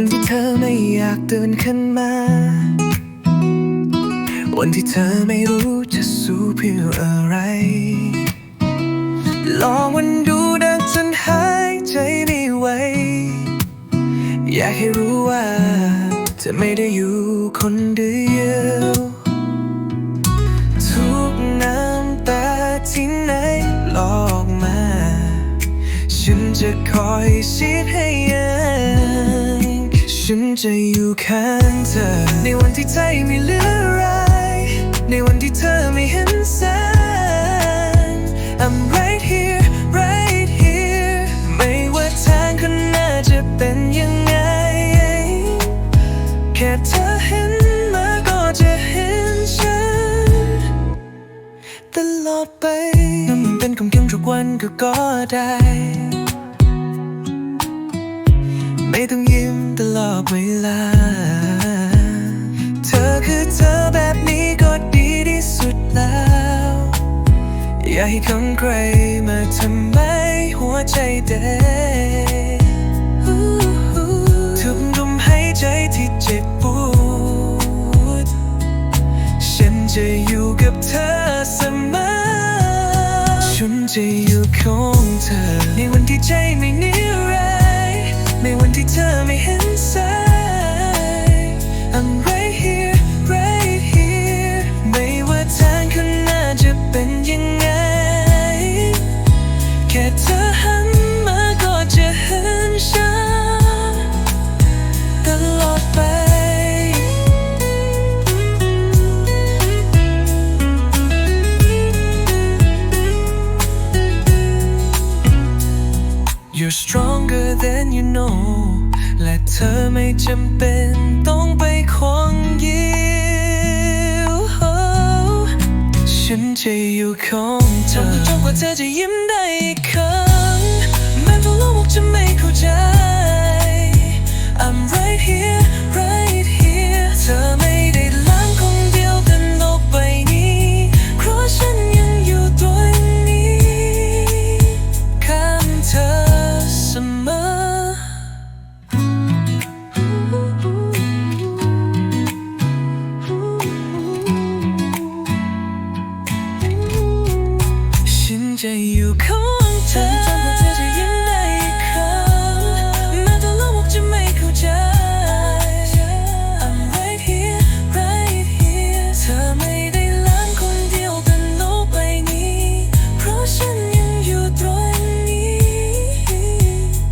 วันที่เธอไม่อยากเดินขึ้นมา วันที่เธอไม่รู้จะสู้เพื่ออะไร ลองวันดูดังจนหายใจไม่ไหว อยากให้รู้ว่าเธอไม่ได้อยู่คนเดียวทุกน้ำตาที่ไหนหลอกมา ฉันจะคอยชีดให้ยัง ฉันจะอยู่ข้างเธอ ในวันที่ใจไม่เหลืออะไร ในวันที่เธอไม่เห็นแสง I'm right here right here ไม่ว่าทางข้างหน้าจะเป็นยังไง แค่เธอเห็นมาก็จะเห็นฉัน ตลอดไปนั่นเป็นคำเขียนทุกวันก็ก็ได้ ไม่ต้อง อดเวลา เธอคือเธอแบบนี้ก็ดีที่สุดแล้ว อย่าให้คำใครมาทำให้หัวใจเต้นทุกลมหายใจที่เจ็บปวด ฉันจะอยู่กับเธอเสมอ ฉันจะอยู่ของเธอในวันที่ใจไม่นี่ no และเธอไม่จำเป็นต้องไปควงยิ้วฉันจะอยู่ของเธอจนกว่าเธอจะยิ้มได้อีกครั้ง จะอยู่ของเธอจนกว่าเธอจะยิ้มได้อีนั้งต่โลจะไม่เข้าใจ I'm right here right here เธอไม่ได้ล้างคนเดียวบนโลกใบนี้ เพราะฉันยังอยู่ตรงนี้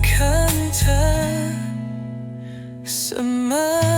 ข้าเธอเสมอ